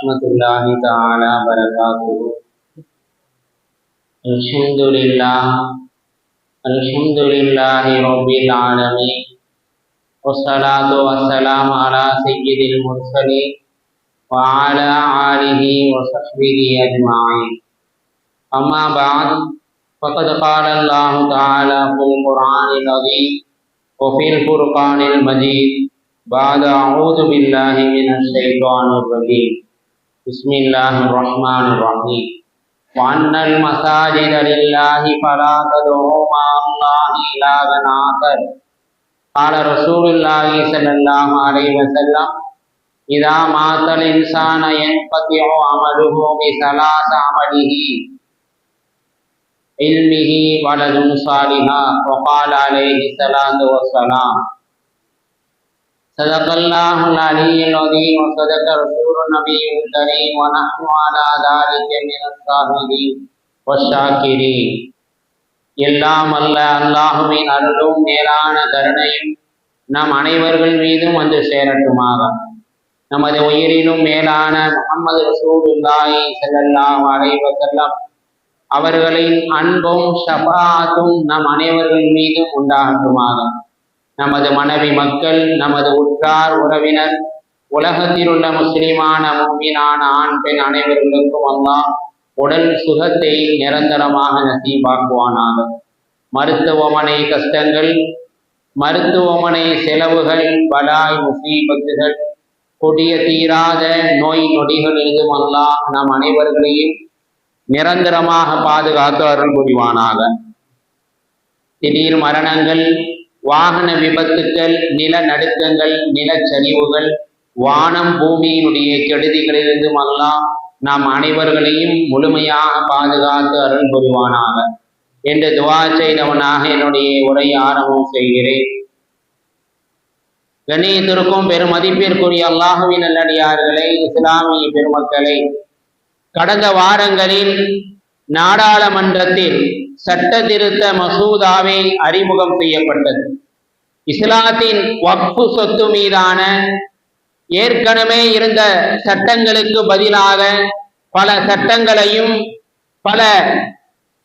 السلام عليكم ورحمة الله تعالى وبركاته الحمد لله الحمد لله رب العالمين والصلاة والسلام على سيد المرسلين وعلى آله وصحبه أجمعين أما بعد، فقد قال الله تعالى في القرآن العظيم وفي الفرقان المجيد بعد أعوذ بالله من الشيطان الرجيم بسم الله الرحمن الرحيم وأن المساجد لله فلا تدعوا مع الله إلها آخر قال رسول الله صلى الله عليه وسلم إذا مات الإنسان ينقطع عمله بثلاث عمله علمه ولد صالحا وقال عليه الصلاة والسلام صدق الله العلي العظيم وصدق رسول النبي الكريم ونحن على ذلك من الصاهدين والشاكرين எல்லாம் அல்ல அல்லாஹுவின் அருளும் மேலான கருணையும் நம் அனைவர்கள் மீதும் வந்து சேரட்டுமாக நமது உயிரினும் மேலான முகமது ரசூலுல்லாஹி ஸல்லல்லாஹு அலைஹி வஸல்லம் அவர்களின் அன்பும் ஷபாத்தும் நம் அனைவர்கள் மீதும் உண்டாகட்டுமாக நமது மனைவி மக்கள் நமது உற்றார் உறவினர் உலகத்தில் உள்ள முஸ்லிமான முக்மீனான ஆண் பெண் அனைவர்களுக்கும் அல்லாஹ் உடல் சுகத்தை நிரந்தரமாக நசீபாக்குவானாக. மருத்துவமனை கஷ்டங்கள் மருத்துவமனை செலவுகள் பலாய் முசீபத்துகள் கொடிய தீராத நோய் நொடிகளிலும் அல்லாஹ் நம் அனைவர்களையும் நிரந்தரமாக பாதுகாத்து அருள் புரிவானாக. திடீர் மரணங்கள் வாகன விபத்துக்கள் நிலநடுக்கங்கள் நிலச்சரிவுகள் வானம் பூமியினுடைய கெடுதிகளிலிருந்தும் எல்லாம் நாம் அனைவர்களையும் முழுமையாக பாதுகாத்து அருள் புரிவானாக. என்று துவா செய்தவனாக என்னுடைய உரை ஆரம்பம் செய்கிறேன். கண்ணியத்திற்கும் பெருமதிப்பிற்குரிய அல்லாஹுவின் நல்லடியார்களை இஸ்லாமிய பெருமக்களை கடந்த வாரங்களில் நாடாளுமன்றத்தில் சட்ட திருத்த மசூதாவை அறிமுகம் செய்யப்பட்டது. இஸ்லாத்தின் வக்ஃபு சொத்து மீதான ஏற்கனவே இருந்த சட்டங்களுக்கு பதிலாக பல சட்டங்களையும் பல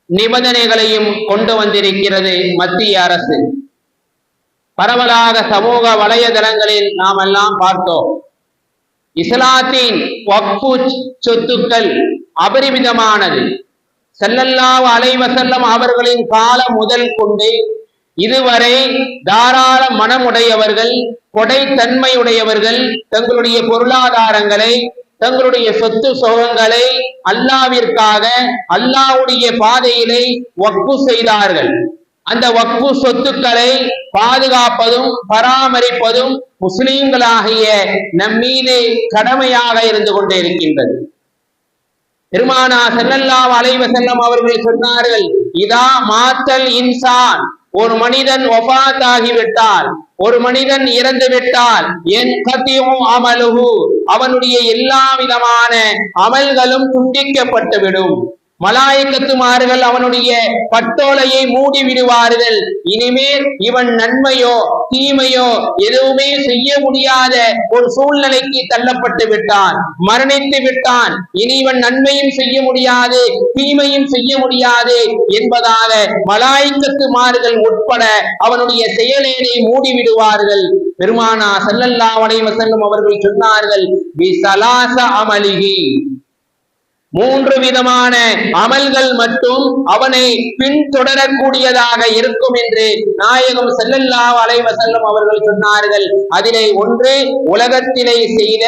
நிபந்தனைகளையும் கொண்டு வந்திருக்கிறது மத்திய அரசு. பரவலாக சமூக வலைதளங்களில் நாம் எல்லாம் பார்த்தோம். இஸ்லாத்தின் வக்ஃபு சொத்துக்கள் அபரிமிதமானது. செல்லல்லாஹு அலைவசல்லம் அவர்களின் காலம் முதல் கொண்டு இதுவரை தாராள மனமுடையவர்கள் கொடைத்தன்மையுடையவர்கள் தங்களுடைய பொருளாதாரங்களை தங்களுடைய சொத்து சோகங்களை அல்லாவிற்காக அல்லாவுடைய பாதையிலே வக்கு செய்தார்கள். அந்த வக்கு சொத்துக்களை பாதுகாப்பதும் பராமரிப்பதும் முஸ்லீம்களாகிய நம்மீது கடமையாக இருந்து கொண்டே இருக்கின்றது பெருமானா செல்லல்லா அலைவ செல்லம் அவர்கள் சொன்னார்கள் இதா மாத்தல் இன்சான் ஒரு மனிதன் ஒபாத்தாகிவிட்டால் ஒரு மனிதன் இறந்து விட்டால் என் கத்தியும் அமலுகு அவனுடைய எல்லா விதமான அமல்களும் துண்டிக்கப்பட்டுவிடும். மலாயக்கத்துமார்கள் அவனுடைய பட்டோலையை மூடி விடுவார்கள் இனிமேல் இவன் நன்மையோ தீமையோ எதுவுமே செய்ய முடியாத ஒரு சூழ்நிலைக்கு தள்ளப்பட்டு விட்டான். மரணித்து விட்டான். இனி இவன் நன்மையும் செய்ய முடியாது தீமையும் செய்ய முடியாது என்பதாக மலாய்க்கத்துமார்கள் உட்பட அவனுடைய செயலேனை மூடி விடுவார்கள் பெருமானா செல்லல்லா வளைவசல்லும் அவர்கள் சொன்னார்கள் அமலிகி மூன்று விதமான அமல்கள் மட்டும் அவனை பின்தொடரக்கூடியதாக இருக்கும் என்று நாயகம் செல்லல்லா அலைவ செல்லும் அவர்கள் சொன்னார்கள். அதிலே ஒன்று உலகத்திலே செய்த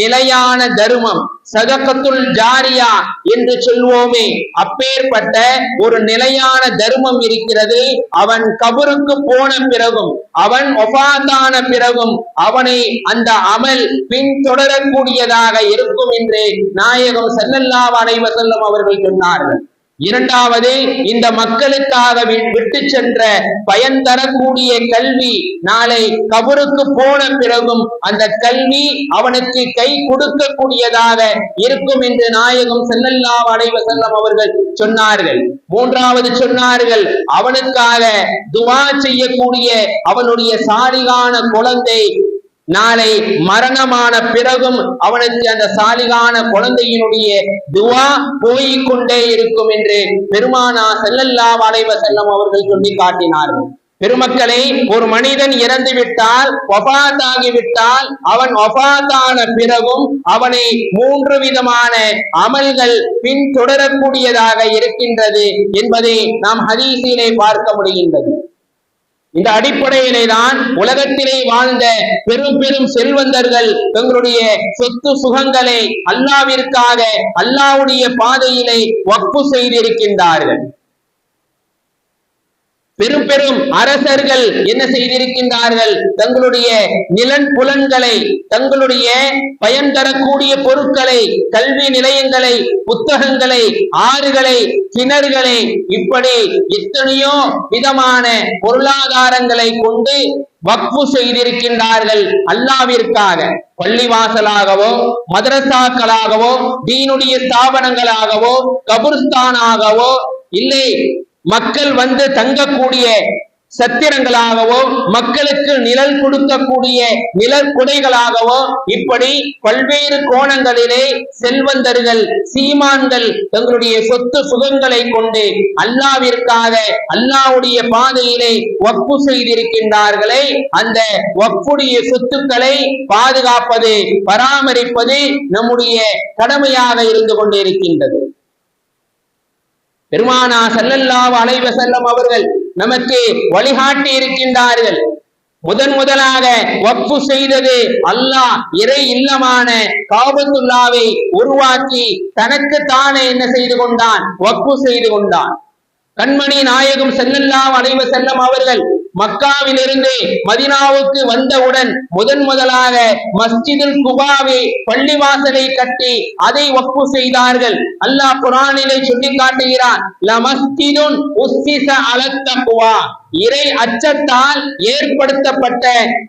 நிலையான தர்மம் சதக்கத்துள் ஜாரியா என்று சொல்வோமே. அப்பேற்பட்ட ஒரு நிலையான தர்மம் இருக்கிறது. அவன் கபருக்கு போன பிறகும் அவன் ஒபாதான பிறகும் அவனை அந்த அமல் பின்தொடரக்கூடியதாக இருக்கும் என்று நாயகம் செல்லல்லா அலைவசல்லம் அவர்கள் சொன்னார்கள். இரண்டாவது இந்த மக்களுக்காக விட்டு சென்ற பயன் தரக்கூடிய கல்வி நாளை கபருக்கு போன பிறகும் அந்த கல்வி அவனுக்கு கை கொடுக்கக்கூடியதாக இருக்கும் என்று நாயகம் செல்லல்லா அடைவ செல்லம் அவர்கள் சொன்னார்கள். மூன்றாவது சொன்னார்கள் அவனுக்காக துவா செய்யக்கூடிய அவனுடைய சாரிகான குழந்தை நாளை மரணமான பிறகும் அவனுக்கு அந்த சாலிகான குழந்தையினுடைய துவா போய்க் கொண்டே இருக்கும் என்று பெருமானா செல்லல்லா வளைவ செல்லம் அவர்கள் சொல்லி காட்டினார்கள். பெருமக்களை ஒரு மனிதன் இறந்து விட்டால் ஒபாத்தாகிவிட்டால் அவன் ஒபாத்தான பிறகும் அவனை மூன்று விதமான அமல்கள் பின்தொடரக்கூடியதாக இருக்கின்றது என்பதை நாம் ஹதீஸிலே பார்க்க முடிகின்றது. இந்த அடிப்படையிலே தான் உலகத்திலே வாழ்ந்த பெரும் பெரும் செல்வந்தர்கள் தங்களுடைய சொத்து சுகங்களை அல்லாவிற்காக அல்லாவுடைய பாதையிலே வக்பு செய்திருக்கின்றார்கள். பெரும் பெரும் அரசர்கள் என்ன செய்திருக்கின்றார்கள்? தங்களுடைய நிலன் புலன்களை தங்களுடைய பயன் தரக்கூடிய பொருட்களை கல்வி நிலையங்களை புத்தகங்களை ஆறுகளை கிணறுகளை இப்படி எத்தனையோ விதமான பொருளாதாரங்களை கொண்டு வக்ஃபு செய்திருக்கின்றார்கள் அல்லாவிற்காக. பள்ளிவாசலாகவோ மதரசாக்களாகவோ தீனுடைய ஸ்தாபனங்களாகவோ கபுர்ஸ்தானாகவோ இல்லை மக்கள் வந்து தங்கக்கூடிய சத்திரங்களாகவோ மக்களுக்கு நிழல் கொடுக்கக்கூடிய நிழல் குடைகளாகவோ இப்படி பல்வேறு கோணங்களிலே செல்வந்தர்கள் சீமான்கள் தங்களுடைய சொத்து சுகங்களை கொண்டு அல்லாவிற்காக அல்லாவுடைய பாதையிலே ஒப்பு செய்திருக்கின்றார்களே அந்த ஒப்புடைய சொத்துக்களை பாதுகாப்பது பராமரிப்பது நம்முடைய கடமையாக இருந்து கொண்டிருக்கின்றது. பெருமானா சல்லல்லாஹு அலைவ செல்லம் அவர்கள் நமக்கு வழிகாட்டி இருக்கின்றார்கள். முதன் முதலாக வக்ஃபு செய்தது அல்லாஹ் இறை இல்லமான காபத்துல்லாவை உருவாக்கி தனக்கு தானே என்ன செய்து கொண்டான்? வக்ஃபு செய்து கொண்டான். கண்மணி நாயகம் செல்லல்லாம் அலைவ செல்லம் அவர்கள் மக்காவிலிருந்து மதினாவுக்கு வந்தவுடன் முதன் முதலாக மஸ்ஜிதில் குபாவை பள்ளிவாசலை கட்டி அதை ஒப்பு செய்தார்கள். அல்லாஹ் குரானிலே சொல்லி காட்டுகிறான் லமஸ்ஜிதுன் உஸ்ஸிஸ அலத் இறை அச்சத்தால் ஏற்படுத்தப்பட்ட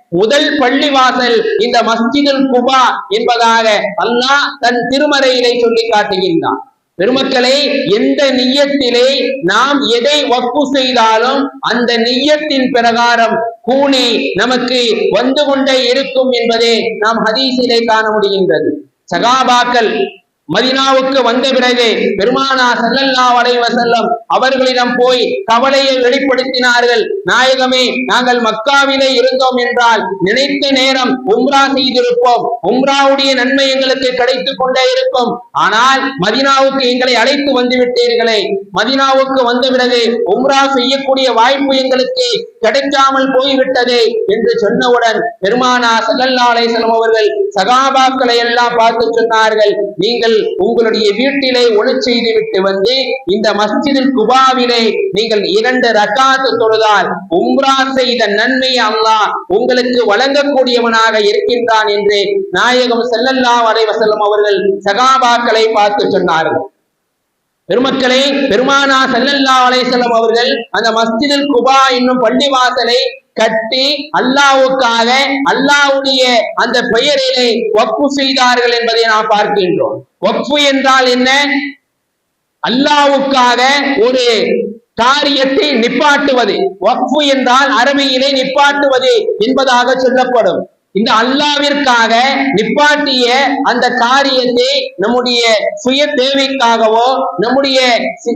முதல் பள்ளிவாசல் இந்த மஸ்ஜிதுல் குபா என்பதாக அல்லாஹ் தன் திருமறையிலே சொல்லி காட்டுகின்றான். பெருமக்களை எந்த நியத்திலே நாம் எதை வக்கு செய்தாலும் அந்த நியத்தின் பிரகாரம் கூலி நமக்கு வந்து கொண்டே இருக்கும் என்பதை நாம் ஹதீசிலே காண முடிகின்றது. சகாபாக்கள் மதினாவுக்கு வந்த பிறகு பெருமானா செல்லல்லா வளைவ செல்லம் அவர்களிடம் போய் கவலையை வெளிப்படுத்தினார்கள். நாயகமே நாங்கள் மக்காவிலே இருந்தோம் என்றால் நினைத்த நேரம் உம்ரா செய்திருப்போம். உம்ராவுடைய நன்மை எங்களுக்கு கிடைத்துக் கொண்டே இருக்கும். ஆனால் மதினாவுக்கு எங்களை அழைத்து வந்து விட்டீர்களே. மதினாவுக்கு வந்த பிறகு உம்ரா செய்யக்கூடிய வாய்ப்பு எங்களுக்கு கிடைக்காமல் போய்விட்டதே என்று சொன்னவுடன் பெருமானா சல்லல்லா அலைஹி அவர்கள் சகாபாக்களை எல்லாம் பார்த்து சொன்னார்கள். நீங்கள் உங்களுடைய வீட்டிலே ஒளி செய்து விட்டு வந்து இந்த மஸ்ஜிதில் குபாவிலே நீங்கள் இரண்டு ரகாத்து தொழுதால் உம்ரா செய்த நன்மை அல்லாஹ் உங்களுக்கு வழங்கக்கூடியவனாக இருக்கின்றான் என்று நாயகம் செல்லல்லா வரைவசல்லம் அவர்கள் சகாபாக்களை பார்த்து சொன்னார்கள். பெருமக்களே பெருமானா செல்லல்லா அலைசல்லம் அவர்கள் அந்த மஸ்ஜிதில் குபா என்னும் பள்ளிவாசலை கட்டி அல்லாவுக்காக அல்லாவுடைய அந்த பெயரிலே ஒப்பு செய்தார்கள் என்பதை நாம் பார்க்கின்றோம். ஒப்பு என்றால் என்ன? அல்லாவுக்காக ஒரு காரியத்தை நிப்பாட்டுவது. ஒப்பு என்றால் அரபியிலே நிப்பாட்டுவது என்பதாக சொல்லப்படும். இந்த அல்லாவிற்காக நிப்பாட்டிய அந்த காரியத்தை நம்முடைய சுய தேவைக்காகவோ நம்முடைய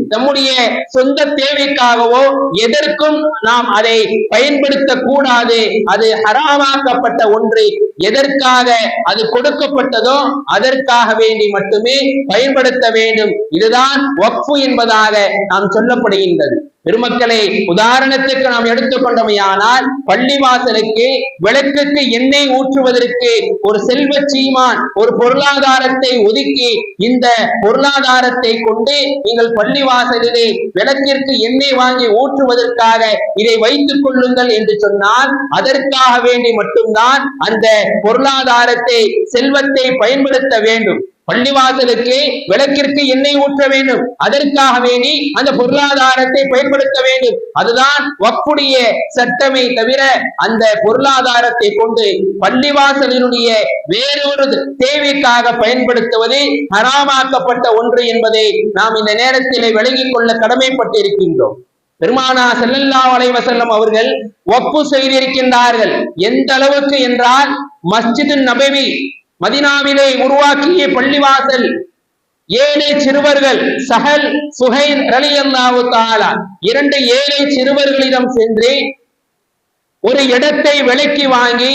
நம்முடைய சொந்த தேவைக்காகவோ எதற்கும் நாம் அதை பயன்படுத்த கூடாது அது ஹராமாக்கப்பட்ட ஒன்று. எதற்காக அது கொடுக்கப்பட்டதோ அதற்காக வேண்டி மட்டுமே பயன்படுத்த வேண்டும். இதுதான் வக்ஃபு என்பதாக நாம் சொல்லப்படுகின்றது. பெருமக்களை உதாரணத்துக்கு நாம் எடுத்துக்கொண்டமையானால் பள்ளிவாசலுக்கு விளக்குக்கு எண்ணெய் ஊற்றுவதற்கு ஒரு செல்வ சீமான் ஒரு பொருளாதாரத்தை ஒதுக்கி இந்த பொருளாதாரத்தை கொண்டு நீங்கள் பள்ளிவாசலிலே விளக்கிற்கு எண்ணெய் வாங்கி ஊற்றுவதற்காக இதை வைத்துக் கொள்ளுங்கள் என்று சொன்னால் அதற்காக வேண்டி மட்டும்தான் அந்த பொருளாதாரத்தை செல்வத்தை பயன்படுத்த வேண்டும். பள்ளிவாசலுக்கு விளக்கிற்கு எண்ணெய் ஊற்ற வேண்டும். அதற்காக வேண்டி அந்த பொருளாதாரத்தை பயன்படுத்த வேண்டும். அதுதான் வக்குடைய சட்டமே தவிர அந்த பொருளாதாரத்தை கொண்டு பள்ளிவாசலினுடைய வேறொரு தேவைக்காக பயன்படுத்துவது ஹராமாக்கப்பட்ட ஒன்று என்பதை நாம் இந்த நேரத்திலே விளங்கிக் கொள்ள கடமைப்பட்டிருக்கின்றோம். பெருமானா செல்லல்லா அலைஹி அவர்கள் ஒப்பு செய்திருக்கின்றார்கள். எந்த அளவுக்கு என்றால் மஸ்ஜிது நபவி மதினாவிலே உருவாக்கிய பள்ளிவாசல். ஏழை சிறுவர்கள் சஹல் சுஹைன் ரலியல்லாவு தாலா இரண்டு ஏழை சிறுவர்களிடம் சென்று ஒரு இடத்தை விலக்கி வாங்கி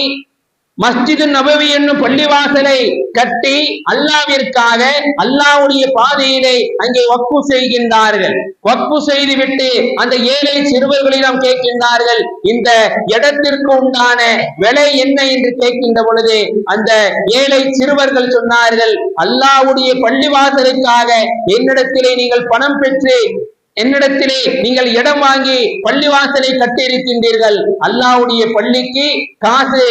மஸ்ஜிது நபவி என்னும் பள்ளிவாசலை கட்டி அல்லாவிற்காக அல்லாவுடைய பாதையிலே அங்கே ஒப்பு செய்கின்றார்கள். ஒப்பு செய்துவிட்டு அந்த ஏழை சிறுவர்களிடம் கேட்கின்றார்கள். இந்த இடத்திற்கு உண்டான விலை என்ன என்று கேட்கின்ற பொழுது அந்த ஏழை சிறுவர்கள் சொன்னார்கள் அல்லாவுடைய பள்ளிவாசலுக்காக என்னிடத்திலே நீங்கள் பணம் பெற்று என்னிடத்திலே நீங்கள் இடம் வாங்கி பள்ளிவாசலை கட்டி இருக்கின்றீர்கள் அல்லாவுடைய பள்ளிக்கு காசு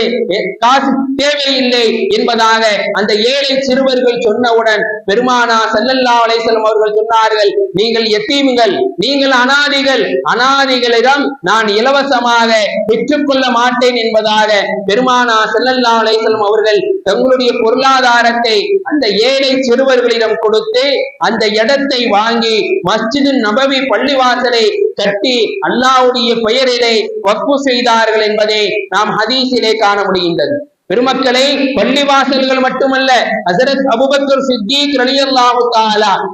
காசு தேவையில்லை என்பதாக அந்த ஏழை சிறுவர்கள் சொன்னவுடன் பெருமானா செல்லல்லா அலைசல்லம் அவர்கள் சொன்னார்கள் நீங்கள் எத்தீமுங்கள் நீங்கள் அனாதிகள் அனாதிகளிடம் நான் இலவசமாக பெற்றுக்கொள்ள மாட்டேன் என்பதாக பெருமானா செல்லல்லா அலைசல்லம் அவர்கள் தங்களுடைய பொருளாதாரத்தை அந்த ஏழை சிறுவர்களிடம் கொடுத்து அந்த இடத்தை வாங்கி மஸ்ஜிது நபவி பள்ளிவாசலை கட்டி அல்லாவுடைய பெயரிலே வக்பு செய்தார்கள் என்பதை நாம் ஹதீஸிலே காண முடிகின்றது. பெருமக்களை பள்ளிவாசல்கள் மட்டுமல்ல ஹசரத் அபுபக்கர் சித்திக் ரலியல்லாஹு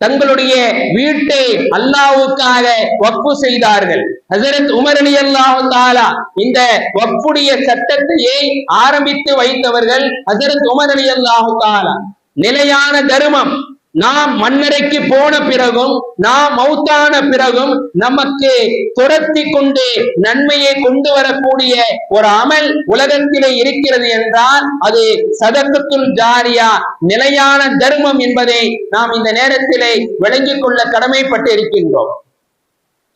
தங்களுடைய வீட்டை அல்லாவுக்காக வப்பு செய்தார்கள். ஹசரத் உமர் அலி அல்லாஹு இந்த வப்புடைய சட்டத்தையே ஆரம்பித்து வைத்தவர்கள் ஹசரத் உமர் அலி அல்லாஹு நிலையான தர்மம் நாம் மண்ணறைக்கு போன பிறகும் நாம் மௌத்தான பிறகும் நமக்கு துரத்தி கொண்டு நன்மையை கொண்டு வரக்கூடிய ஒரு அமல் உலகத்திலே இருக்கிறது என்றால் அது சதக்கத்துள் ஜாரியா நிலையான தர்மம் என்பதை நாம் இந்த நேரத்திலே விளங்கிக் கொள்ள கடமைப்பட்டு இருக்கின்றோம்.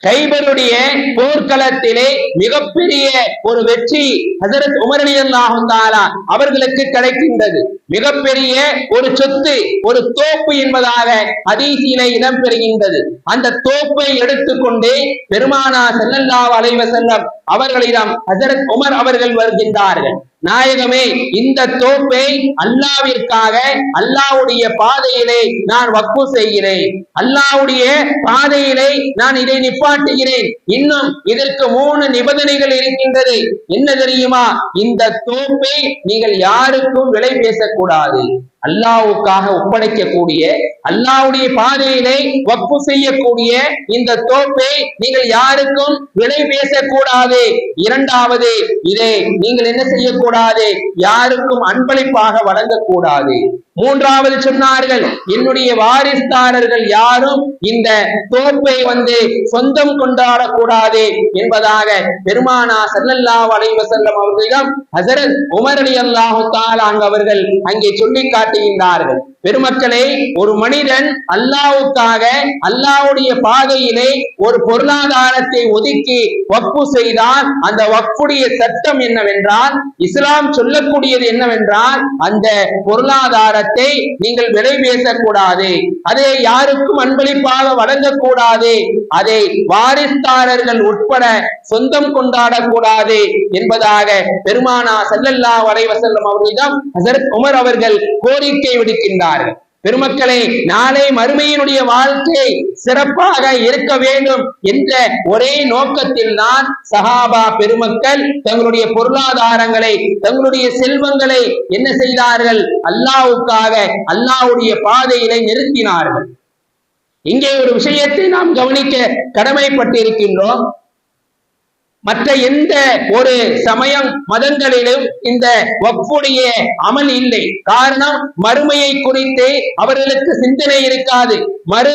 கைபருடைய போர்க்களத்திலே மிகப்பெரிய ஒரு வெற்றி ஹசரத் உமரணியல்லாகும் தாலா அவர்களுக்கு கிடைக்கின்றது. மிகப்பெரிய ஒரு சொத்து ஒரு தோப்பு என்பதாக அதீசியிலே இடம்பெறுகின்றது. அந்த தோப்பை எடுத்துக்கொண்டு பெருமானா செல்லல்லா அலைவசல்லம் அவர்களிடம் ஹசரத் உமர் அவர்கள் வருகின்றார்கள். நாயகமே இந்த தோப்பை அல்லாவிற்காக அல்லாவுடைய பாதையிலே நான் வக்கு செய்கிறேன். அல்லாவுடைய பாதையிலே நான் இதை நிப்பாட்டுகிறேன். இன்னும் இதற்கு மூணு நிபந்தனைகள் இருக்கின்றது. என்ன தெரியுமா? இந்த தோப்பை நீங்கள் யாருக்கும் விலை பேசக்கூடாது. அல்லாவுக்காக ஒப்படைக்கக்கூடிய அல்லாவுடைய பாதையிலே வப்பு செய்யக்கூடிய இந்த தோப்பை நீங்கள் யாருக்கும் விலை பேசக்கூடாது. இரண்டாவது இதை நீங்கள் என்ன செய்யக்கூடாது? யாருக்கும் அன்பளிப்பாக வழங்கக்கூடாது. மூன்றாவது சொன்னார்கள் என்னுடைய வாரிஸ்தாரர்கள் யாரும் இந்த தோப்பை வந்து சொந்தம் கொண்டாடக்கூடாது என்பதாக பெருமானா சல்லல்லா அலைவ அவர்களிடம் ஹசரத் உமர் அலி அல்லாஹு தாலாங் அவர்கள் அங்கே சொல்லி காட்டுகின்றார்கள் பெருமக்களே ஒரு மனிதன் அல்லாவுக்காக அல்லாவுடைய பாதையிலே ஒரு பொருளாதாரத்தை ஒதுக்கி வக்பு செய்தால் அந்த வக்புடைய சட்டம் என்னவென்றால் இஸ்லாம் சொல்லக்கூடியது என்னவென்றால் அந்த பொருளாதாரத்தை நீங்கள் விலை பேசக்கூடாது. அதை யாருக்கும் அன்பளிப்பாக வழங்கக்கூடாது. அதை வாரிஸ்தாரர்கள் உட்பட சொந்தம் கொண்டாடக்கூடாது என்பதாக பெருமானா செல்லல்லா வரைவசல்லம் அவர்களிடம் உமர் அவர்கள் கோரிக்கை விடுக்கின்றார். விடுக்கின்றார்கள் பெருமக்களை நாளை மறுமையினுடைய வாழ்க்கை சிறப்பாக இருக்க வேண்டும் என்ற ஒரே நோக்கத்தில் தான் சஹாபா பெருமக்கள் தங்களுடைய பொருளாதாரங்களை தங்களுடைய செல்வங்களை என்ன செய்தார்கள்? அல்லாவுக்காக அல்லாவுடைய பாதையிலே நிறுத்தினார்கள். இங்கே ஒரு விஷயத்தை நாம் கவனிக்க கடமைப்பட்டிருக்கின்றோம். மற்ற எந்த ஒரு சமயம் மதங்களிலும் இந்த வக்ஃபுடைய அமல் இல்லை. காரணம் மறுமையை குறித்து அவர்களுக்கு சிந்தனை இருக்காது. மறு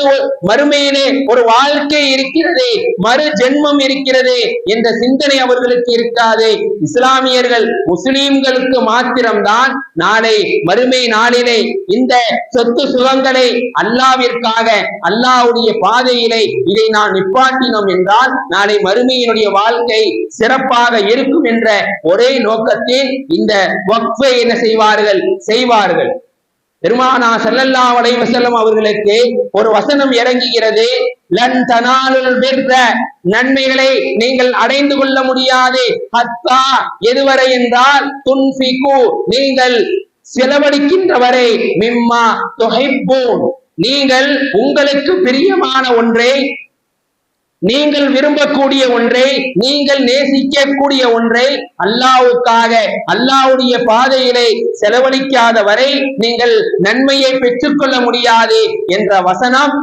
மறுமையிலே ஒரு வாழ்க்கை இருக்கிறது மறு ஜென்மம் இருக்கிறது என்ற சிந்தனை அவர்களுக்கு இருக்காது. இஸ்லாமியர்கள் முஸ்லீம்களுக்கு மாத்திரம்தான் நாளை மறுமை நாளிலே இந்த சொத்து சுகங்களை அல்லாவிற்காக அல்லாவுடைய பாதையிலே இதை நான் நிப்பாட்டினோம் என்றால் நாளை மறுமையினுடைய வாழ்க்கை வாழ்க்கை சிறப்பாக இருக்கும் என்ற ஒரே நோக்கத்தில் இந்த வக்ஃபை என்ன செய்வார்கள்? செய்வார்கள். பெருமானா செல்லல்லா அலைஹி வஸல்லம் அவர்களுக்கு ஒரு வசனம் இறங்குகிறது. லன் தனாலுல் பிர்ர நன்மைகளை நீங்கள் அடைந்து கொள்ள முடியாது. ஹத்தா எதுவரை என்றால் துன்பிகு நீங்கள் செலவழிக்கின்ற வரை மிம்மா தொகைப்போன் நீங்கள் உங்களுக்கு பிரியமான ஒன்றை நீங்கள் விரும்பக்கூடிய ஒன்றை நீங்கள் நேசிக்கக்கூடிய ஒன்றை அல்லாவுக்காக அல்லாவுடைய பாதையிலே செலவழிக்காத வரை நீங்கள் நன்மையை பெற்றுக்கொள்ள முடியாது என்ற வசனம்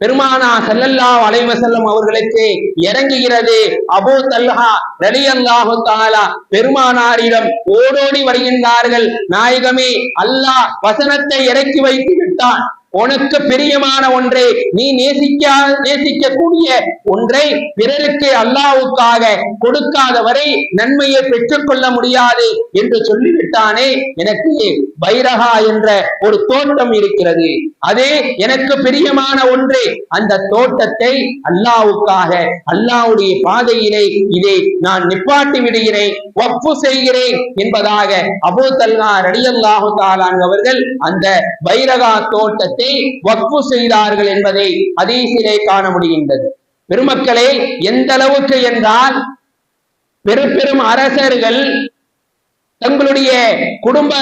பெருமானா செல்லல்லா அலைவசல்லம் அவர்களுக்கு இறங்குகிறது. அபூ தல்ஹா ரலியல்லாஹு தாலா பெருமானாரிடம் ஓடோடி வருகின்றார்கள். நாயகமே அல்லாஹ் வசனத்தை இறக்கி வைத்து விட்டான் உனக்கு பிரியமான ஒன்றை நீ நேசிக்க நேசிக்கக்கூடிய ஒன்றை பிறருக்கு அல்லாவுக்காக கொடுக்காத வரை நன்மையை பெற்றுக்கொள்ள முடியாது என்று சொல்லிவிட்டானே எனக்கு பைரகா என்ற ஒரு தோட்டம் இருக்கிறது. அதே எனக்கு பிரியமான ஒன்று அந்த தோட்டத்தை அல்லாவுக்காக அல்லாவுடைய பாதையிலே இதை நான் நிப்பாட்டி விடுகிறேன் ஒப்பு செய்கிறேன் என்பதாக அபு தல்லா ரடியல்லாஹு தாலான் அவர்கள் அந்த பைரகா தோட்டத்தை வக்ஃபு செய்தார்கள் என்பதை அதீசிலே காண முடிகின்றது. பெருமக்களே எந்த அளவுக்கு என்றால் பெரு பெரும் அரசர்கள் தங்களுடைய குடும்ப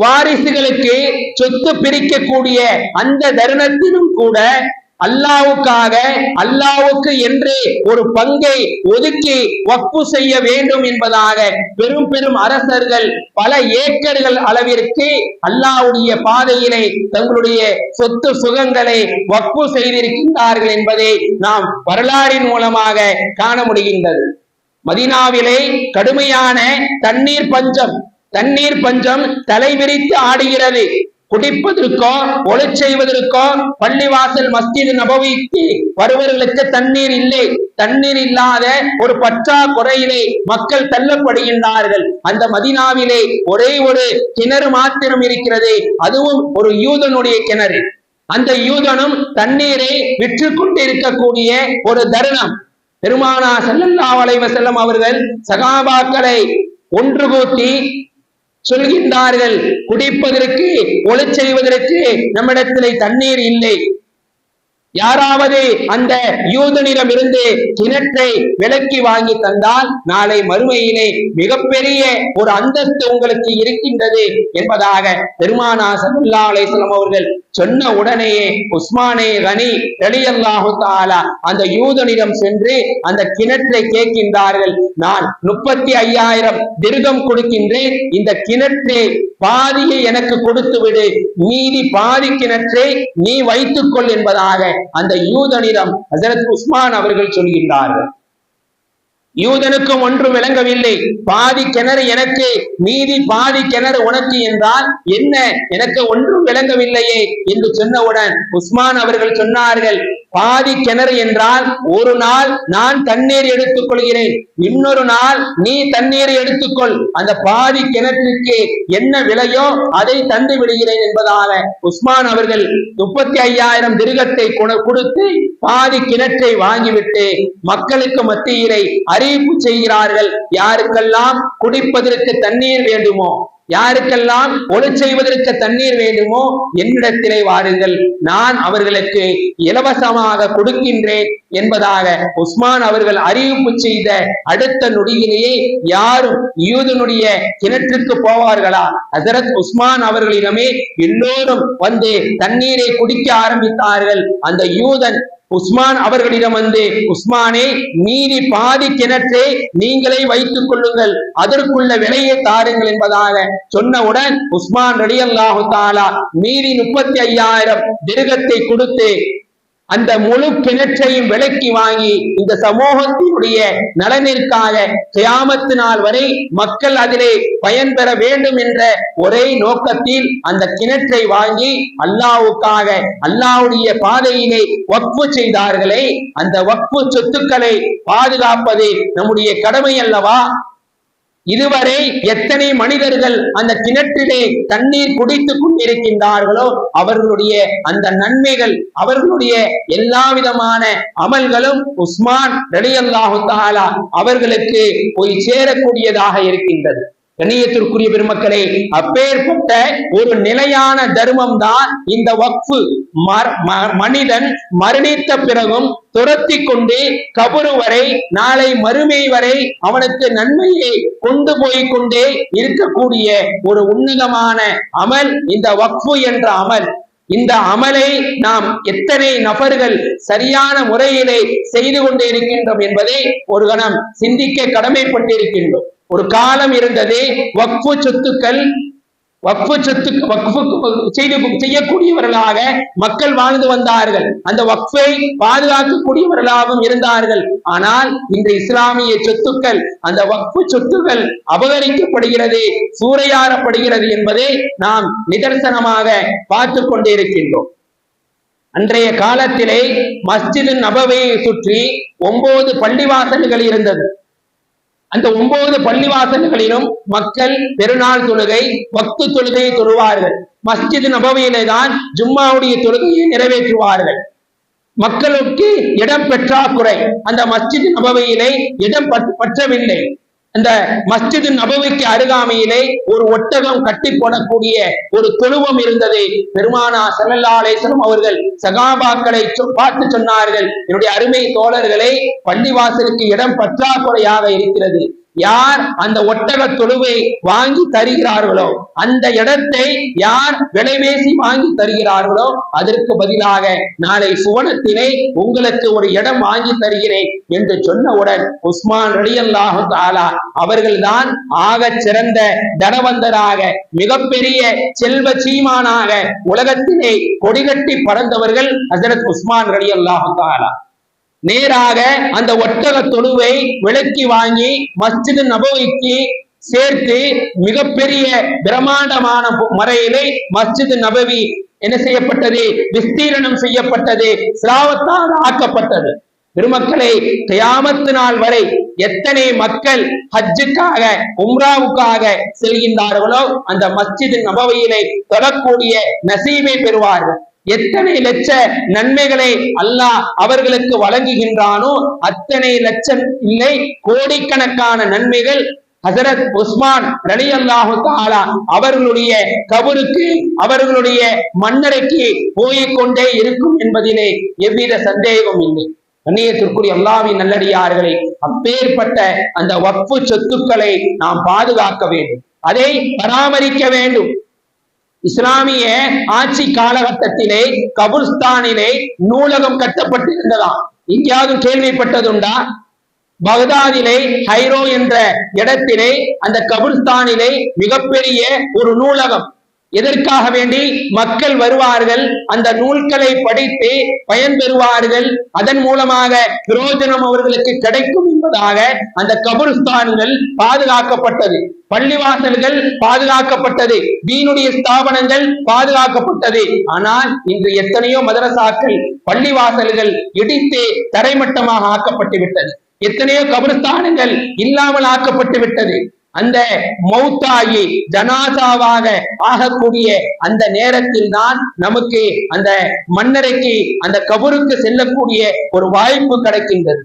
வாரிசுகளுக்கு சொத்து பிரிக்கக்கூடிய அந்த தருணத்திலும் கூட அல்லாவுக்காக அல்லாவுக்கு என்று ஒரு பங்கை ஒதுக்கி வக்பு செய்ய வேண்டும் என்பதாக பெரும் பெரும் அரசர்கள் பல ஏக்கர்கள் அளவிற்கு அல்லாவுடைய பாதையிலே தங்களுடைய சொத்து சுகங்களை வக்பு செய்திருக்கின்றார்கள் என்பதை நாம் வரலாறின் மூலமாக காண முடிகின்றது. மதினாவிலே கடுமையான தண்ணீர் பஞ்சம் தண்ணீர் பஞ்சம் தலைவிரித்து ஆடுகிறது. குடிப்பதற்கோ ஒளி செய்வதற்கோ பள்ளிவாசல் மஸ்ஜித் நபவிக்கு வருவர்களுக்கு தண்ணீர் இல்லை. தண்ணீர் இல்லாத ஒரு பற்றாக்குறையிலே மக்கள் தள்ளப்படுகின்றார்கள். அந்த மதினாவிலே ஒரே ஒரு கிணறு மாத்திரம் இருக்கிறது. அதுவும் ஒரு யூதனுடைய கிணறு. அந்த யூதனும் தண்ணீரை விற்று கொண்டிருக்கக்கூடிய ஒரு தருணம். பெருமானா செல்லல்லா வளைவ செல்லம் அவர்கள் சகாபாக்களை ஒன்று கூட்டி சொல்கின்றார்கள். குடிப்பதற்கு ஒளி செய்வதற்கு நம்மிடத்திலே தண்ணீர் இல்லை. யாராவது அந்த யூதனிடம் இருந்து கிணற்றை விலக்கி வாங்கி தந்தால் நாளை மறுமையிலே மிகப்பெரிய ஒரு அந்தஸ்து உங்களுக்கு இருக்கின்றது என்பதாக பெருமானா சல்லா அலிஸ்லாம் அவர்கள் சொன்ன உடனேயே உஸ்மானே கனி ரலியல்லாஹு தாலா அந்த யூதனிடம் சென்று அந்த கிணற்றை கேட்கின்றார்கள். நான் முப்பத்தி ஐயாயிரம் திருகம் கொடுக்கின்றேன். இந்த கிணற்றை பாதியை எனக்கு கொடுத்து விடு மீதி பாதி கிணற்றை நீ வைத்துக்கொள் என்பதாக அந்த யூதனிடம் ஹசரத் உஸ்மான் அவர்கள் சொல்கின்றார்கள். யூதனுக்கும் ஒன்றும் விளங்கவில்லை. பாதி கிணறு எனக்கு மீதி பாதி கிணறு உனக்கு என்றால் என்ன? எனக்கு ஒன்றும் விளங்கவில்லையே என்று சொன்னவுடன் உஸ்மான் அவர்கள் சொன்னார்கள் பாதி கிணறு என்றால் ஒரு நாள் நான் தண்ணீர் எடுத்துக் கொள்கிறேன் இன்னொரு நாள் நீ தண்ணீரை எடுத்துக்கொள். அந்த பாதி கிணற்றிற்கு என்ன விலையோ அதை தந்து விடுகிறேன் என்பதாக உஸ்மான் அவர்கள் முப்பத்தி ஐயாயிரம் திருகத்தை கொடுத்து பாதி கிணற்றை வாங்கிவிட்டு மக்களுக்கு மத்தியிலே அறிவிப்பு செய்கிறார்கள். யாருக்கெல்லாம் குடிப்பதற்கு தண்ணீர் வேண்டுமோ யாருக்கெல்லாம் ஒளி செய்வதற்கு தண்ணீர் வேண்டுமோ என்னிடத்திலே வாருங்கள். நான் அவர்களுக்கு இலவசமாக கொடுக்கின்றேன் என்பதாக உஸ்மான் அவர்கள் அறிவிப்பு செய்த அடுத்த நொடியிலேயே யாரும் யூதனுடைய கிணற்றுக்கு போவார்களா? ஹசரத் உஸ்மான் அவர்களிடமே எல்லோரும் வந்து தண்ணீரை குடிக்க ஆரம்பித்தார்கள். அந்த யூதன் உஸ்மான் அவர்களிடம் வந்து உஸ்மானே மீதி பாதி கிணற்றை நீங்களே வைத்துக் கொள்ளுங்கள். அதற்குள்ள விலையை தாருங்கள் என்பதாக சொன்னவுடன் உஸ்மான் ரெடியல்லாஹு தாலா மீதி முப்பத்தி ஐயாயிரம் திருகத்தை கொடுத்து அந்த முழு கிணற்றையும் விலக்கி வாங்கி இந்த சமூகத்தினுடைய நலனிற்காக கியாமத்து நாள் வரை மக்கள் அதிலே பயன்பெற வேண்டும் என்ற ஒரே நோக்கத்தில் அந்த கிணற்றை வாங்கி அல்லாவுக்காக அல்லாவுடைய பாதையிலே வக்ஃபு செய்தார்களே அந்த வக்ஃபு சொத்துக்களை பாதுகாப்பது நம்முடைய கடமை அல்லவா? இதுவரை எத்தனை மனிதர்கள் அந்த கிணற்றிலே தண்ணீர் குடித்துக் கொண்டிருக்கின்றார்களோ அவர்களுடைய அந்த நன்மைகள் அவர்களுடைய எல்லா விதமான அமல்களும் உஸ்மான் ரலியல்லாஹு அவர்களுக்கு போய் சேரக்கூடியதாக இருக்கின்றது. கண்ணியத்திற்குரிய பெருமக்களே அப்பேற்பட்ட ஒரு நிலையான தர்மம் தான் இந்த வக்ஃபு. மனிதன் மரணித்த பிறகும் துரத்தி கொண்டு கபரு வரை நாளை மறுமை வரை அவனுக்கு நன்மையை கொண்டு போய் கொண்டே இருக்கக்கூடிய ஒரு உன்னதமான அமல் இந்த வக்ஃபு என்ற அமல். இந்த அமலை நாம் எத்தனை நபர்கள் சரியான முறையிலே செய்து கொண்டு இருக்கின்றோம் என்பதை ஒரு கணம் சிந்திக்க கடமைப்பட்டிருக்கின்றோம். ஒரு காலம் இருந்தது வக்ஃபு சொத்துக்கள் வக்ஃபு சொத்து வக்ஃபு செய்து செய்யக்கூடியவர்களாக மக்கள் வாழ்ந்து வந்தார்கள். அந்த வக்ஃபை பாதுகாக்கக்கூடியவர்களாகவும் இருந்தார்கள். ஆனால் இந்த இஸ்லாமிய சொத்துக்கள் அந்த வக்ஃபு சொத்துக்கள் அபகரிக்கப்படுகிறது சூறையாடப்படுகிறது என்பதை நாம் நிதர்சனமாக பார்த்து கொண்டிருக்கின்றோம். அன்றைய காலத்திலே மஸ்ஜிது நபவையை சுற்றி ஒன்பது பள்ளிவாசல்கள் இருந்தது. அந்த ஒன்பது பள்ளிவாசல்களிலும் மக்கள் பெருநாள் தொழுகை பக்து தொழுகையை தொழுவார்கள். மஸ்ஜித் நபவியிலே தான் ஜும்மாவுடைய தொழுகையை நிறைவேற்றுவார்கள். மக்களுக்கு இடம் பெற்றாக்குறை அந்த மஸ்ஜித் நபவியிலே இடம் பற்றவில்லை. அந்த மஸ்ஜிது நபவிக்கு அருகாமையிலே ஒரு ஒட்டகம் கட்டி போடக்கூடிய ஒரு தொழுவம் இருந்தது. பெருமானா ஸல்லல்லாஹு அவர்கள் சகாபாக்களை பார்த்து சொன்னார்கள். என்னுடைய அருமை தோழர்களே பள்ளிவாசலுக்கு இடம் பற்றாக்குறையாக இருக்கிறது. யார் அந்த ஒட்டக தொழுவை வாங்கி தருகிறார்களோ அந்த இடத்தை யார் விலைவேசி வாங்கி தருகிறார்களோ அதற்கு பதிலாக நாளை சுவனத்திலே உங்களுக்கு ஒரு இடம் வாங்கி தருகிறேன் என்று சொன்னவுடன் உஸ்மான் ரலியல்லாஹு தாலா அவர்கள்தான் ஆகச் சிறந்த தனவந்தராக மிகப்பெரிய செல்வ சீமானாக உலகத்திலே கொடிகட்டி பறந்தவர்கள் ஹஜரத் உஸ்மான் ரலியல்லாஹு தாலா நேராக அந்த ஒட்டக தொழுவை விலக்கி வாங்கி மஸ்ஜித் நபவிக்கு சேர்த்து மிகப்பெரிய பிரம்மாண்டமான முறையிலே மஸ்ஜித் நபவி என்ன செய்யப்பட்டது? விஸ்தீரணம் செய்யப்பட்டது. சிலாவத்தால் ஆக்கப்பட்டது. பெருமக்களை கயாமத்து நாள் வரை எத்தனை மக்கள் ஹஜ்ஜுக்காக உம்ராவுக்காக செல்கின்றார்களோ அந்த மஸ்ஜித் நபவையிலே தொடக்கூடிய நசீபை பெறுவார்கள். எத்தனை லட்ச நன்மைகளை அல்லாஹ் அவர்களுக்கு வழங்குகின்றானோ அத்தனை லட்சம் இல்லை கோடிக்கணக்கான நன்மைகள் ஹசரத் உஸ்மான் ரலி அல்லாஹு தாலா அவர்களுடைய கபருக்கு அவர்களுடைய மன்னரைக்கு போய்கொண்டே இருக்கும் என்பதிலே எவ்வித சந்தேகமும் இல்லை. கண்ணியத்திற்குரிய அல்லாவின் நல்லடியார்களை அப்பேற்பட்ட அந்த வப்பு சொத்துக்களை நாம் பாதுகாக்க வேண்டும். அதை பராமரிக்க வேண்டும். இஸ்லாமிய ஆட்சி காலகட்டத்திலே கபுர்ஸ்தானிலே நூலகம் கட்டப்பட்டிருந்ததாம். எங்கேயாவது கேள்விப்பட்டதுண்டா? பகதாதிலே ஹைரோ என்ற இடத்திலே அந்த கபுர்ஸ்தானிலே மிகப்பெரிய ஒரு நூலகம். எதற்காக வேண்டி? மக்கள் வருவார்கள் அந்த நூல்களை படித்து பயன்பெறுவார்கள் அதன் மூலமாக பிரயோஜனம் அவர்களுக்கு கிடைக்கும் என்பதாக அந்த கபுர்ஸ்தான்கள் பாதுகாக்கப்பட்டது. பள்ளிவாசல்கள் பாதுகாக்கப்பட்டது. தீனுடைய ஸ்தாபனங்கள் பாதுகாக்கப்பட்டது. ஆனால் இன்று எத்தனையோ மதரசாக்கள் பள்ளிவாசல்கள் இடித்து தரைமட்டமாக ஆக்கப்பட்டு விட்டது எத்தனையோ கபிரஸ்தானங்கள் இல்லாமல் ஆக்கப்பட்டு விட்டது அந்த மௌத்தாகி ஜனாசாவாக ஆகக்கூடிய அந்த நேரத்தில் தான் நமக்கு அந்த மன்னரைக்கு அந்த கபருக்கு செல்லக்கூடிய ஒரு வாய்ப்பு கிடைக்கின்றது.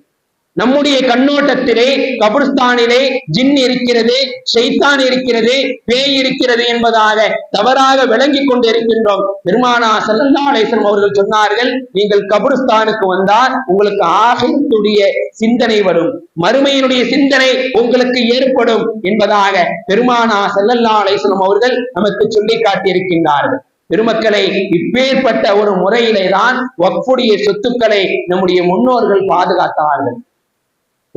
நம்முடைய கண்ணோட்டத்திலே கபுர்ஸ்தானிலே ஜின் இருக்கிறது ஷைத்தான் இருக்கிறது பேய் இருக்கிறது என்பதாக தவறாக விளங்கிக் கொண்டிருக்கின்றோம். பெருமானா ஸல்லல்லாஹு லேசன் அவர்கள் சொன்னார்கள் நீங்கள் கபுர்ஸ்தானுக்கு வந்தால் உங்களுக்கு ஆகத்துடைய சிந்தனை வரும் மறுமையினுடைய சிந்தனை உங்களுக்கு ஏற்படும் என்பதாக பெருமானா செல்லல்லா அலைஹி அவர்கள் நமக்கு சொல்லி காட்டியிருக்கின்றார்கள். பெருமக்களை இப்பேற்பட்ட ஒரு முறையிலே தான் வக்ஃபுடைய சொத்துக்களை நம்முடைய முன்னோர்கள் பாதுகாத்தார்கள்.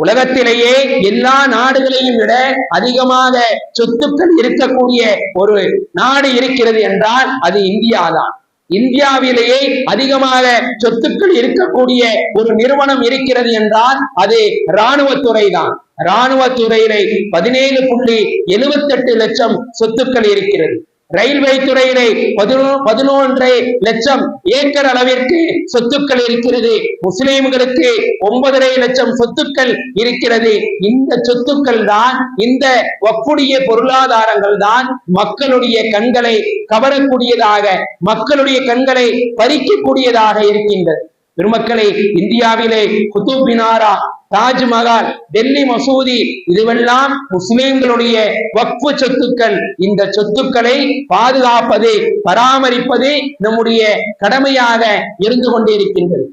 உலகத்திலேயே எல்லா நாடுகளையும் விட அதிகமாக சொத்துக்கள் இருக்கக்கூடிய ஒரு நாடு இருக்கிறது என்றால் அது இந்தியா தான் இந்தியாவிலேயே அதிகமாக சொத்துக்கள் இருக்கக்கூடிய ஒரு நிறுவனம் இருக்கிறது என்றால் அது இராணுவத்துறை தான் இராணுவத்துறையிலே பதினேழு புள்ளி எழுபத்தெட்டு லட்சம் சொத்துக்கள் இருக்கிறது. ரயில்வே துறையிலே பதினோ பதினொன்றரை லட்சம் ஏக்கர் அளவிற்கு சொத்துக்கள் இருக்கிறது. முஸ்லிம்களுக்கு ஒன்பதரை லட்சம் சொத்துக்கள் இருக்கிறது. இந்த சொத்துக்கள் தான் இந்த வக்குடைய பொருளாதாரங்கள் தான் மக்களுடைய கண்களை கவரக்கூடியதாக மக்களுடைய கண்களை பறிக்கக்கூடியதாக இருக்கின்றது. பெருமக்களை இந்தியாவிலே குத்துப் மினாரா தாஜ்மஹால் டெல்லி மசூதி இதுவெல்லாம் முஸ்லிம்களுடைய வக்ஃபு சொத்துக்கள். இந்த சொத்துக்களை பாதுகாப்பது பராமரிப்பது நம்முடைய கடமையாக இருந்து கொண்டிருக்கின்றது.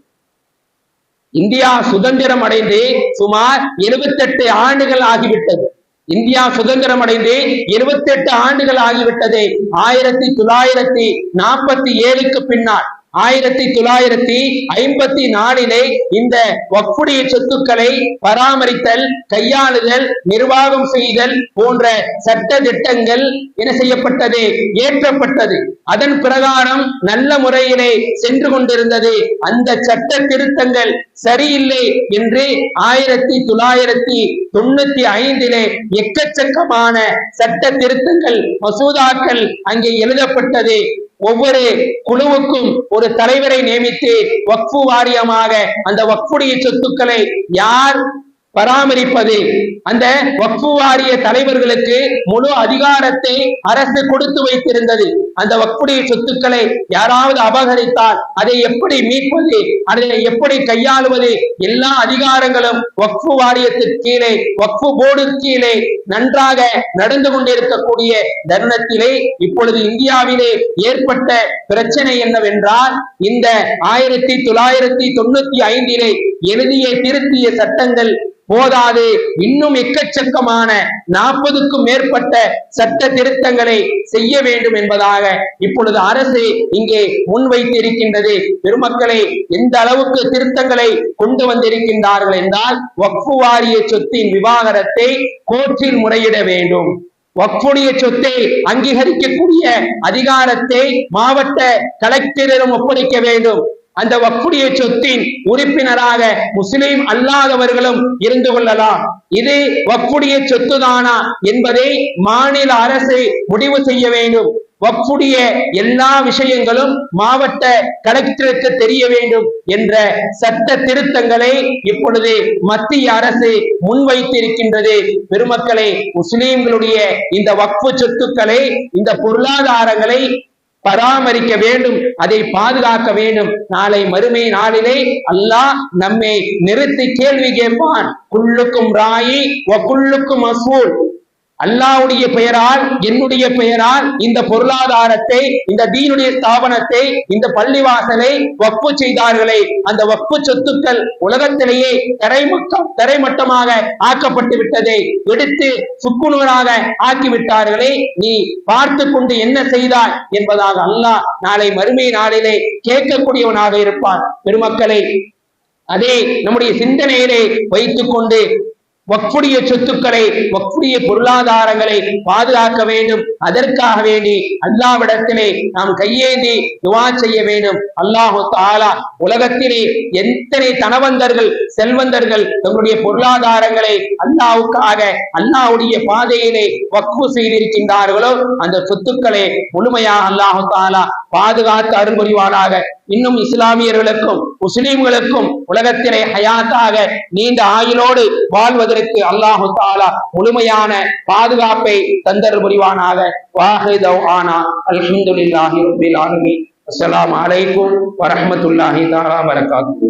இந்தியா சுதந்திரம் அடைந்து சுமார் 78 ஆண்டுகள் ஆகிவிட்டது. இந்தியா சுதந்திரம் அடைந்து இருபத்தி எட்டு ஆண்டுகள் ஆகிவிட்டது. ஆயிரத்தி தொள்ளாயிரத்தி நாற்பத்தி ஏழுக்கு பின்னால் ஆயிரத்தி தொள்ளாயிரத்தி ஐம்பத்தி நாலிலே இந்த வக்ஃபுடைய சொத்துக்களை பராமரித்தல் கையாளுதல் நிர்வாகம் செய்தல் போன்ற சட்ட திட்டங்கள் என்ன செய்யப்பட்டது? ஏற்றப்பட்டது. அதன் பிரகாரம் நல்ல முறையிலே சென்று கொண்டிருந்தது. அந்த சட்ட திருத்தங்கள் சரியில்லை என்று ஆயிரத்தி தொள்ளாயிரத்தி தொண்ணூத்தி ஐந்திலே எக்கச்சக்கமான சட்ட திருத்தங்கள் மசோதாக்கள் அங்கே எழுதப்பட்டது. ஒவ்வொரு குழுவுக்கும் ஒரு தலைவரை நியமித்து வக்ஃபு வாரியமாக அந்த வக்ஃபுடைய சொத்துக்களை யார் பராமரிப்பது? அந்த வக்ஃபு வாரிய தலைவர்களுக்கு முழு அதிகாரத்தை அரசு கொடுத்து வைத்திருந்தது. அந்த வக்குடைய சொத்துக்களை யாராவது அபகரித்தால் அதை எப்படி மீட்பது? அதை எப்படி கையாளுவது? எல்லா அதிகாரங்களும் வக்ஃபு வாரியத்திற்கு கீழே வக்ஃபு போர்டு கீழே நன்றாக நடந்து கொண்டிருக்கக்கூடிய தருணத்திலே இப்பொழுது இந்தியாவிலே ஏற்பட்ட பிரச்சனை என்னவென்றால் இந்த ஆயிரத்தி தொள்ளாயிரத்தி தொண்ணூத்தி ஐந்திலே எழுதிய திருத்திய சட்டங்கள் போதாது. இன்னும் எக்கச்சக்கமான நாற்பதுக்கும் மேற்பட்ட சட்ட திருத்தங்களை செய்ய வேண்டும் என்பதாக இப்பொழுது அரசு இங்கே முன்வைத்திருக்கின்றது பெருமக்களை எந்த அளவுக்கு திருத்தங்களை கொண்டு வந்திருக்கின்றார்கள் என்றால் வக்ஃபு வாரிய சொத்தின் விவாகரத்தை கோர்ட்டில் முறையிட வேண்டும். வக்ஃபுடைய சொத்தை அங்கீகரிக்கக்கூடிய அதிகாரத்தை மாவட்ட கலெக்டரிடம் ஒப்படைக்க வேண்டும். அந்த வக்குடைய சொத்தின் உறுப்பினராக முஸ்லிம் அல்லாதவர்களும் இருந்து கொள்ளலாம். இது வக்குடைய சொத்துதானா என்பதை மாநில அரசு முடிவு செய்ய வேண்டும். வக்குடைய எல்லா விஷயங்களும் மாவட்ட கலெக்டருக்கு தெரிய வேண்டும் என்ற சட்ட திருத்தங்களை இப்பொழுது மத்திய அரசு முன்வைத்திருக்கின்றது. பெருமக்களை முஸ்லீம்களுடைய இந்த வக்ஃபு சொத்துக்களை இந்த பொருளாதாரங்களை பராமரிக்க வேண்டும். அதை பாதுகாக்க வேண்டும். நாளை மறுமை நாளிலே அல்லாஹ் நம்மை நிறுத்தி கேள்வி கேட்பான். குள்ளுக்கும் ராயி குள்ளுக்கும் மசூல். அல்லாவுடைய பெயரால் என்னுடைய பெயரால் இந்த பொருளாதாரத்தை இந்த தீனுடைய ஸ்தாபனத்தை இந்த பள்ளிவாசலை வப்பு செய்தார்களே. அந்த வப்பு சொத்துக்கள் உலகத்திலேயே தரைமட்டம் தரைமட்டமாக ஆக்கப்பட்டு விட்டதை எடுத்து சுக்குநூறாக ஆக்கிவிட்டார்களே. நீ பார்த்து கொண்டு என்ன செய்தாய் என்பதாக அல்லாஹ் நாளை மறுமை நாளிலே கேட்கக்கூடியவனாக இருப்பான் பெருமக்களை அதே நம்முடைய சிந்தனையிலே வைத்துக்கொண்டு வக்ஃபுடைய சொத்துக்களை வக்ஃபுடைய பொருளாதாரங்களை பாதுகாக்க வேண்டும். அதற்காக வேண்டி அல்லாவிடத்திலே நாம் கையேந்தி துவா செய்ய வேண்டும். அல்லாஹு தாலா உலகத்திலே எத்தனை தனவந்தர்கள் செல்வந்தர்கள் தங்களுடைய பொருளாதாரங்களை அல்லாவுக்காக அல்லாவுடைய பாதையிலே வக்ஃபு செய்திருக்கின்றார்களோ அந்த சொத்துக்களை முழுமையாக அல்லாஹு தாலா பாதுகாத்து அருள்புரிவானாக. இன்னும் இஸ்லாமியர்களுக்கும் முஸ்லீம்களுக்கும் உலகத்திலே ஹயாத்தாக நீண்ட ஆயுளோடு வாழ்வதற்கு அல்லாஹு தாலா முழுமையான பாதுகாப்பை தந்தர் புரிவானாக வாஹிதவ் ஆனா அல்ஹம்துலில்லாஹி ரப்பில் ஆலமீன். அஸ்ஸலாமு அலைக்கும் வரமத்துல்லாஹி தாலா வரகாத்து